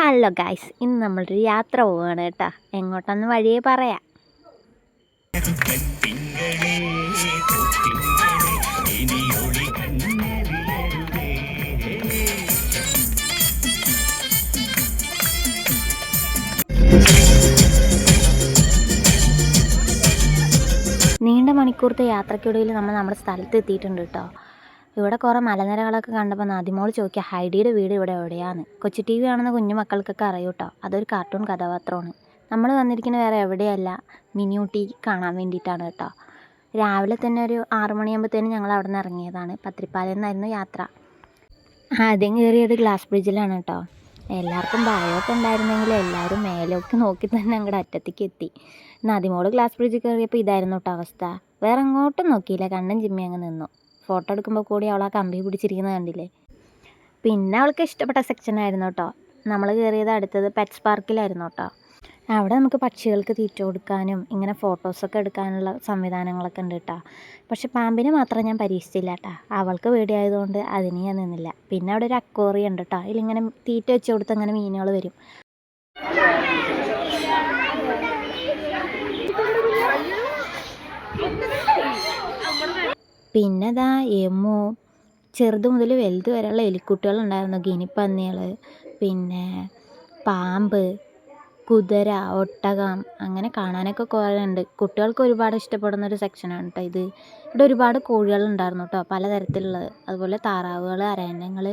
Hello guys ഇന്ന് നമ്മളൊരു യാത്ര പോവുകയാണ് കേട്ടോ. എങ്ങോട്ടൊന്ന് വഴിയെ പറയാം. നീണ്ട മണിക്കൂറത്തെ യാത്രയ്ക്കിടയിൽ നമ്മൾ നമ്മുടെ സ്ഥലത്ത് എത്തിയിട്ടുണ്ട് കേട്ടോ. ഇവിടെ കുറേ മലനിരകളൊക്കെ കണ്ടപ്പോൾ നദിമോൾ ചോദിക്കുക ഹൈഡിയുടെ വീട് ഇവിടെ എവിടെയാണ് കൊച്ചു ടി വി കാണുന്ന കുഞ്ഞു മക്കൾക്കൊക്കെ അറിയൂ കേട്ടോ അതൊരു കാർട്ടൂൺ കഥാപാത്രമാണ്. നമ്മൾ വന്നിരിക്കുന്നത് വേറെ എവിടെയല്ല മിനിയൂട്ടി കാണാൻ വേണ്ടിയിട്ടാണ് കേട്ടോ രാവിലെ തന്നെ ഒരു ആറു മണിയാകുമ്പോഴത്തേനും ഞങ്ങൾ അവിടെ നിന്ന് ഇറങ്ങിയതാണ്. പത്രിപ്പാലയിൽ നിന്നായിരുന്നു യാത്ര. ആദ്യം കയറിയത് ഗ്ലാസ് ബ്രിഡ്ജിലാണ് കേട്ടോ എല്ലാവർക്കും ഭയമൊക്കെ ഉണ്ടായിരുന്നെങ്കിൽ എല്ലാവരും മേലേക്ക് നോക്കി തന്നെ അങ്ങോട്ട് അറ്റത്തേക്ക് എത്തി. നദിമോൾ ഗ്ലാസ് ബ്രിഡ്ജിൽ കയറിയപ്പോൾ ഇതായിരുന്നു കേട്ടോ അവസ്ഥ. വേറെ എങ്ങോട്ടും നോക്കിയില്ല. കണ്ണൻ ചിമ്മി അങ്ങ് നിന്നു. ഫോട്ടോ എടുക്കുമ്പോൾ കൂടി അവൾ ആ കമ്പി പിടിച്ചിരിക്കുന്നത് കണ്ടില്ലേ? പിന്നെ അവൾക്ക് ഇഷ്ടപ്പെട്ട സെക്ഷൻ ആയിരുന്നു കേട്ടോ നമ്മൾ കയറിയത് അടുത്തത് പെറ്റ്സ് പാർക്കിലായിരുന്നു കേട്ടോ അവിടെ നമുക്ക് പക്ഷികൾക്ക് തീറ്റ കൊടുക്കാനും ഇങ്ങനെ ഫോട്ടോസൊക്കെ എടുക്കാനുള്ള സംവിധാനങ്ങളൊക്കെ ഉണ്ട് കേട്ടോ പക്ഷെ പാമ്പിനെ മാത്രം ഞാൻ പരീക്ഷിച്ചില്ല കേട്ടോ അവൾക്ക് പേടിയായതുകൊണ്ട് അതിന് ഞാൻ നിന്നില്ല. പിന്നെ അവിടെ ഒരു അക്വേറിയം ഉണ്ട് കേട്ടോ അതിലിങ്ങനെ തീറ്റ വെച്ച് കൊടുത്ത് അങ്ങനെ മീനുകൾ വരും. പിന്നെ ദാ എമു ചെറുത് മുതൽ വലുത് വരെയുള്ള എലിക്കുട്ടികളുണ്ടായിരുന്നു. ഗിനിപ്പന്നികൾ പിന്നെ പാമ്പ് കുതിര ഒട്ടകം അങ്ങനെ കാണാനൊക്കെ കുറേ ഉണ്ട് കുട്ടികൾക്ക് ഒരുപാട് ഇഷ്ടപ്പെടുന്ന ഒരു സെക്ഷനാണ് കേട്ടോ ഇത്. ഇവിടെ ഒരുപാട് കോഴികളുണ്ടായിരുന്നു കേട്ടോ പലതരത്തിലുള്ളത്. അതുപോലെ താറാവുകൾ അരയന്നങ്ങൾ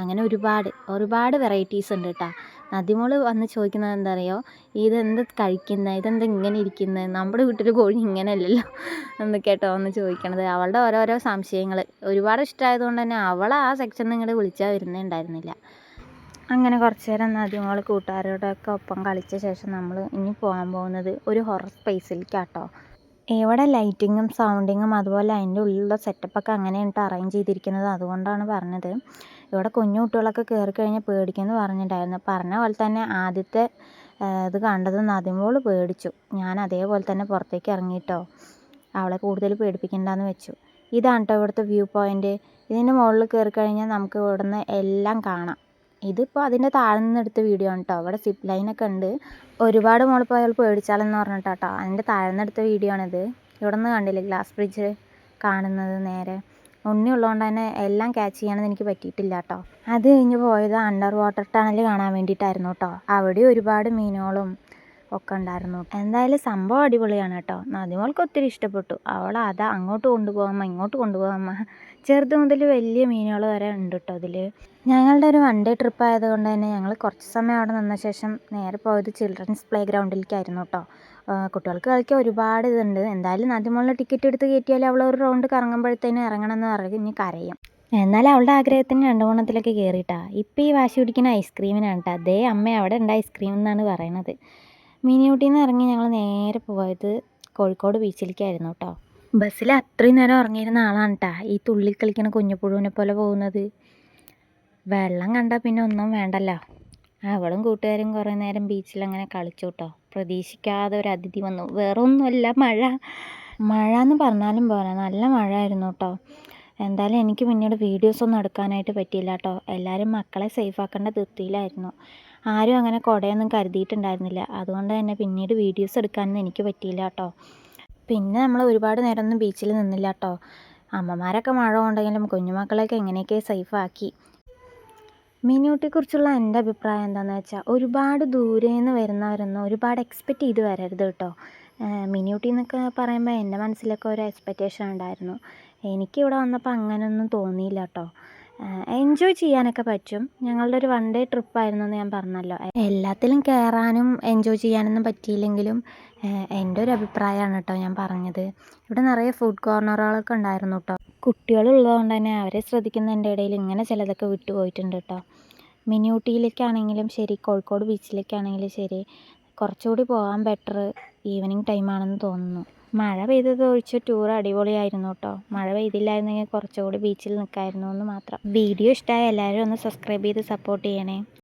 അങ്ങനെ ഒരുപാട് ഒരുപാട് വെറൈറ്റീസ് ഉണ്ട് കേട്ടോ നദിമോൾ വന്ന് ചോദിക്കുന്നത് എന്താ അറിയോ ഇതെന്ത് കഴിക്കുന്നത് ഇതെന്താ ഇങ്ങനെ ഇരിക്കുന്നത് നമ്മുടെ വീട്ടിൽ കോഴി ഇങ്ങനെയല്ലല്ലോ എന്ന് കേട്ടോ വന്ന് ചോദിക്കണത്. അവളുടെ ഓരോരോ സംശയങ്ങൾ ഒരുപാട് ഇഷ്ടമായതുകൊണ്ട് തന്നെ അവളെ ആ സെക്ഷനിൽ നിന്ന് ഇങ്ങോട്ട് വിളിച്ചാൽ വരുന്നേ ഉണ്ടായിരുന്നില്ല അങ്ങനെ കുറച്ച് നേരം നദിമോൾ കൂട്ടുകാരോടൊക്കെ ഒപ്പം കളിച്ച ശേഷം നമ്മൾ ഇനി പോകാൻ പോകുന്നത് ഒരു ഹൊറർ സ്പേസിലേക്കാട്ടോ ഇവിടെ ലൈറ്റിങ്ങും സൗണ്ടിങ്ങും അതുപോലെ അതിന്റെ ഉള്ളിലുള്ള സെറ്റപ്പൊക്കെ അങ്ങനെയാണ് അറേഞ്ച് ചെയ്തിരിക്കുന്നത്. അതുകൊണ്ടാണ് പറഞ്ഞത്. ഇവിടെ കുഞ്ഞു കുട്ടികളൊക്കെ കേറി കഴിഞ്ഞാൽ പേടിക്കുമെന്ന് പറഞ്ഞിട്ടുണ്ടായിരുന്നു. പറഞ്ഞ പോലെ തന്നെ ആദ്യത്തെ ഇത് കണ്ടത് നദിമോൾ പേടിച്ചു. ഞാൻ അതേപോലെ തന്നെ പുറത്തേക്ക് ഇറങ്ങിയിട്ടോ അവളെ കൂടുതൽ പേടിപ്പിക്കണ്ടെന്ന് വെച്ചു. ഇതാണ് കേട്ടോ ഇവിടുത്തെ വ്യൂ പോയിന്റ് ഇതിന്റെ മുകളിൽ കയറി കഴിഞ്ഞാൽ നമുക്ക് ഇവിടുന്ന് എല്ലാം കാണാം. ഇതിപ്പോൾ അതിന്റെ താഴെ നിന്ന് എടുത്ത വീഡിയോ ആണ് കേട്ടോ ഇവിടെ സിപ്പ് ലൈനൊക്കെ ഉണ്ട്. ഒരുപാട് മുകളിൽ പോയാൽ പേടിച്ചാലെന്ന് പറഞ്ഞിട്ടാട്ടോ അതിന്റെ താഴെ നിന്ന് എടുത്ത വീഡിയോ ആണിത്. ഇവിടെ നിന്ന് കണ്ടില്ലേ ഗ്ലാസ് ബ്രിഡ്ജ് കാണുന്നത് നേരെ? ഉണ്ണി ഉള്ളതുകൊണ്ട് തന്നെ എല്ലാം ക്യാച്ച് ചെയ്യാനൊന്നും എനിക്ക് പറ്റിയിട്ടില്ല കേട്ടോ അത് കഴിഞ്ഞ് പോയത് അണ്ടർ വാട്ടർ ടണൽ കാണാൻ വേണ്ടിയിട്ടായിരുന്നു കേട്ടോ അവിടെ ഒരുപാട് മീനുകളും ഒക്കെ ഉണ്ടായിരുന്നു. എന്തായാലും സംഭവം അടിപൊളിയാണ് കേട്ടോ. നദിമോൾക്ക് ഒത്തിരി ഇഷ്ടപ്പെട്ടു. അവൾ അതാ അങ്ങോട്ട് കൊണ്ടുപോകാമ്മ ഇങ്ങോട്ട് കൊണ്ടുപോകാമ്മ ചെറുത് മുതൽ വലിയ മീനുകൾ വരെ ഉണ്ട് കേട്ടോ അതിൽ ഞങ്ങളുടെ ഒരു വൺ ഡേ ട്രിപ്പ് ആയതുകൊണ്ട് തന്നെ ഞങ്ങൾ കുറച്ച് സമയം അവിടെ നിന്ന ശേഷം നേരെ പോയത് ചിൽഡ്രൻസ് പ്ലേ ഗ്രൗണ്ടിലേക്കായിരുന്നു കേട്ടോ. കുട്ടികൾക്ക് കളിക്കാൻ ഒരുപാട് ഇതുണ്ട്. എന്തായാലും നദിമോളിൽ ടിക്കറ്റ് എടുത്ത് കയറ്റിയാൽ അവൾ ഒരു റൗണ്ട് കറങ്ങുമ്പോഴത്തേനും ഇറങ്ങണം എന്ന് പറഞ്ഞ് ഇനി കരയും. എന്നാൽ അവളുടെ ആഗ്രഹത്തിന് രണ്ടു മൂന്നെണ്ണത്തിലൊക്കെ കയറിയിട്ടാ ഇപ്പം ഈ വാശി പിടിക്കുന്ന ഐസ്ക്രീമിനാണ് കേട്ടോ. അതേ അമ്മ അവിടെ ഉണ്ട് ഐസ്ക്രീം എന്നാണ് പറയണത്. മിനിയൂട്ടിയിൽ നിന്ന് ഇറങ്ങി ഞങ്ങൾ നേരെ പോയത് കോഴിക്കോട് ബീച്ചിലേക്കായിരുന്നു കേട്ടോ ബസ്സിൽ അത്രയും നേരം ഇറങ്ങിയിരുന്ന ആളാണ് കേട്ടോ ഈ തുള്ളി കളിക്കുന്ന കുഞ്ഞുപുഴുവിനെ പോലെ പോകുന്നത്. വെള്ളം കണ്ടാൽ പിന്നെ ഒന്നും വേണ്ടല്ലോ. അവളും കൂട്ടുകാരും കുറേ നേരം ബീച്ചിൽ അങ്ങനെ കളിച്ചു കേട്ടോ പ്രതീക്ഷിക്കാതെ ഒരു അതിഥി വന്നു. വേറെ ഒന്നുമല്ല മഴ. മഴ എന്ന് പറഞ്ഞാലും പോരാ നല്ല മഴ ആയിരുന്നു കേട്ടോ എന്തായാലും എനിക്ക് പിന്നീട് വീഡിയോസ് ഒന്നും എടുക്കാനായിട്ട് പറ്റിയില്ല കേട്ടോ എല്ലാവരും മക്കളെ സേഫ് ആക്കേണ്ട ധൃതിയിലായിരുന്നു. ആരും അങ്ങനെ കുടയൊന്നും കരുതിയിട്ടുണ്ടായിരുന്നില്ല. അതുകൊണ്ട് തന്നെ പിന്നീട് വീഡിയോസ് എടുക്കാനൊന്നും എനിക്ക് പറ്റിയില്ല കേട്ടോ. പിന്നെ നമ്മൾ ഒരുപാട് നേരമൊന്നും ബീച്ചിൽ നിന്നില്ല കേട്ടോ. അമ്മമാരൊക്കെ മഴ കൊണ്ടെങ്കിലും കുഞ്ഞുമക്കളെയൊക്കെ എങ്ങനെയൊക്കെ സേഫാക്കി. മിനിയൂട്ടിയെക്കുറിച്ചുള്ള എന്റെ അഭിപ്രായം എന്താണെന്ന് വെച്ചാൽ ഒരുപാട് ദൂരെ നിന്ന് വരുന്നവരൊന്നും ഒരുപാട് എക്സ്പെക്റ്റ് ചെയ്ത് വരരുത് കേട്ടോ. മിനിയൂട്ടി എന്നൊക്കെ പറയുമ്പോൾ എന്റെ മനസ്സിലൊക്കെ ഒരു എക്സ്പെക്റ്റേഷൻ ഉണ്ടായിരുന്നു. എനിക്കിവിടെ വന്നപ്പോൾ അങ്ങനെയൊന്നും തോന്നിയില്ല കേട്ടോ. എൻജോയ് ചെയ്യാനൊക്കെ പറ്റും. ഞങ്ങളുടെ ഒരു വൺ ഡേ ട്രിപ്പായിരുന്നു എന്ന് ഞാൻ പറഞ്ഞല്ലോ. എല്ലാത്തിലും കയറാനും എൻജോയ് ചെയ്യാനൊന്നും പറ്റിയില്ലെങ്കിലും എന്റെ ഒരു അഭിപ്രായമാണ് കേട്ടോ ഞാൻ പറഞ്ഞത്. ഇവിടെ നിറയെ ഫുഡ് കോർണറുകളൊക്കെ ഉണ്ടായിരുന്നു കേട്ടോ. കുട്ടികളുള്ളതുകൊണ്ട് തന്നെ അവരെ ശ്രദ്ധിക്കുന്നതിന്റെ ഇടയിൽ ഇങ്ങനെ ചിലതൊക്കെ വിട്ടുപോയിട്ടുണ്ട് കേട്ടോ. മിനി ഊട്ടിയിലേക്കാണെങ്കിലും ശരി കോഴിക്കോട് ബീച്ചിലേക്കാണെങ്കിലും ശരി കുറച്ചുകൂടി പോകാൻ ബെറ്റർ ഈവനിങ് ടൈമാണെന്ന് തോന്നുന്നു. മഴ പെയ്തത് ഒഴിച്ച് ടൂർ അടിപൊളിയായിരുന്നു കേട്ടോ മഴ പെയ്തില്ലായിരുന്നെങ്കിൽ കുറച്ചുകൂടി ബീച്ചിൽ നിൽക്കായിരുന്നു എന്ന് മാത്രം. വീഡിയോ ഇഷ്ടമായ എല്ലാവരും ഒന്ന് സബ്സ്ക്രൈബ് ചെയ്ത് സപ്പോർട്ട് ചെയ്യണേ.